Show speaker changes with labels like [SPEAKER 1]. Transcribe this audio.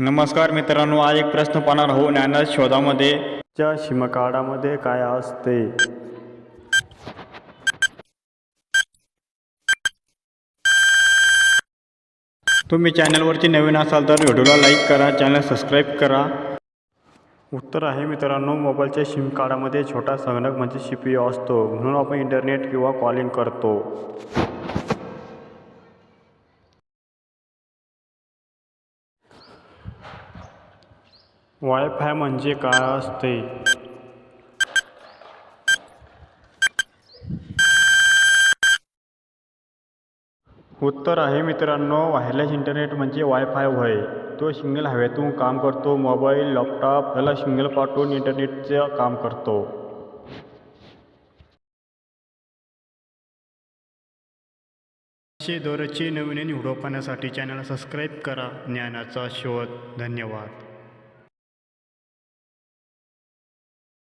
[SPEAKER 1] नमस्कार मित्रांनो आज एक प्रश्न पाहणार हो ज्ञान शोधामध्ये च्या शिमकार्डामध्ये काय असते? तुम्ही चॅनलवरती नवीन असाल तर व्हिडिओला लाईक करा चॅनल सबस्क्राईब करा. उत्तर आहे मित्रांनो मोबाईलच्या सिम कार्डामध्ये छोटा संगणक म्हणजे सी पी यू असतो. म्हणून आपण इंटरनेट किंवा कॉलिंग करतो. वायफाय म्हणजे काय असते? उत्तर आहे मित्रांनो वायरलेस इंटरनेट म्हणजे वायफाय होय. तो सिग्नल हवेतून काम करतो मोबाईल लॅपटॉप याला सिग्नल पाठवून इंटरनेटचं काम करतो. असे दरचे नवीन व्हिडिओ पाहण्यासाठी चॅनल सबस्क्राईब करा. ज्ञानाचा शोध. धन्यवाद.